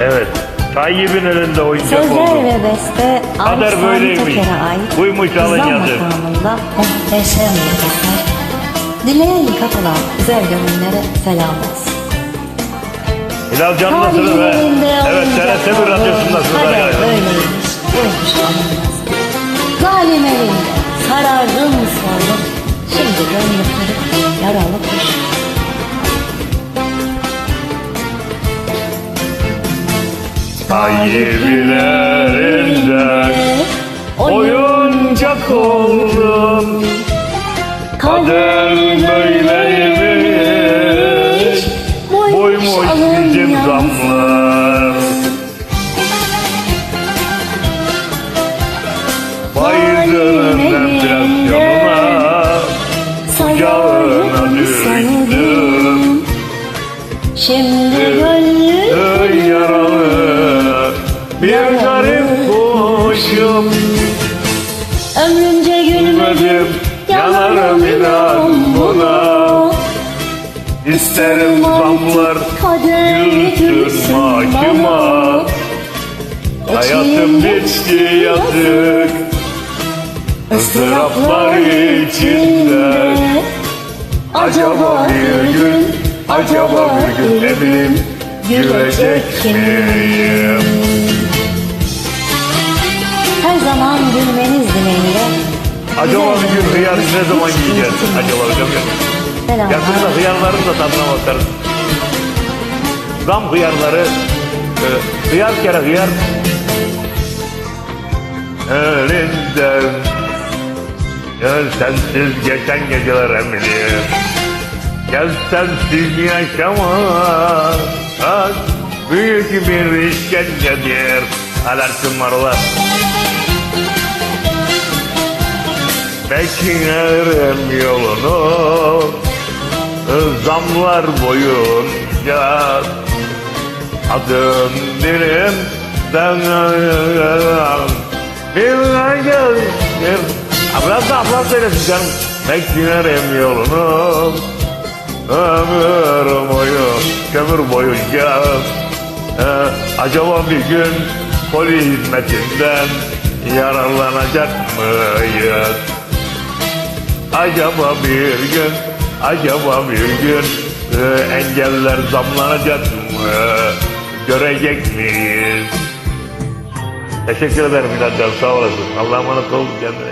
Evet. Tayyip'in elinde oyuncak Sözler oldu. ve beste Kader Sami böyleymiş. Ait Buymuş alın Kızlar yazı. makamında muhteşem bir eser. Dileğe katılan güzel gönüllere selam olsun. Hilal Canlısı'nı ve evet TRT bir radyosundasınız Tayyip'in elinden oyuncak oldum. Kader böyleymiş. Buymuş bizim zamlar. Baydırın enflasyonuna Kucağına düştüm Şimdi Bir garip kuşum ömrünce gülmedim Yanarım inan buna. İsterim Gülsün gülsün mahkuma Hayatım bitti yazık. Izdıraplar içinde. Acaba bir gün, acaba bir gün ne bileyim gülecek miyim? Acaba bir gün hıyar ne zaman yiyeceğiz? Acaba hocam ya. Yakında hıyarların da tadına bakarız. Zam hıyarları, e, hıyar kere hıyar elinden Gel sensiz geçen geceler eminim Gel sensiz yaşamak Büyük bir işkencedir Alertin marula Beklerim yolunu Zamlar boyunca Adım dilim Bir gel bir Ablam da ablam söylesin canım. Beklerim yolunu Ömür boyu Kömür boyunca Ee, Acaba bir gün Poli hizmetinden Yararlanacak mıyız? Acaba bir gün, acaba bir gün e, engeller zamlanacak mı? Görecek miyiz? Teşekkür ederim Bilal Can, sağ olasın. Allah'a emanet ol, kendine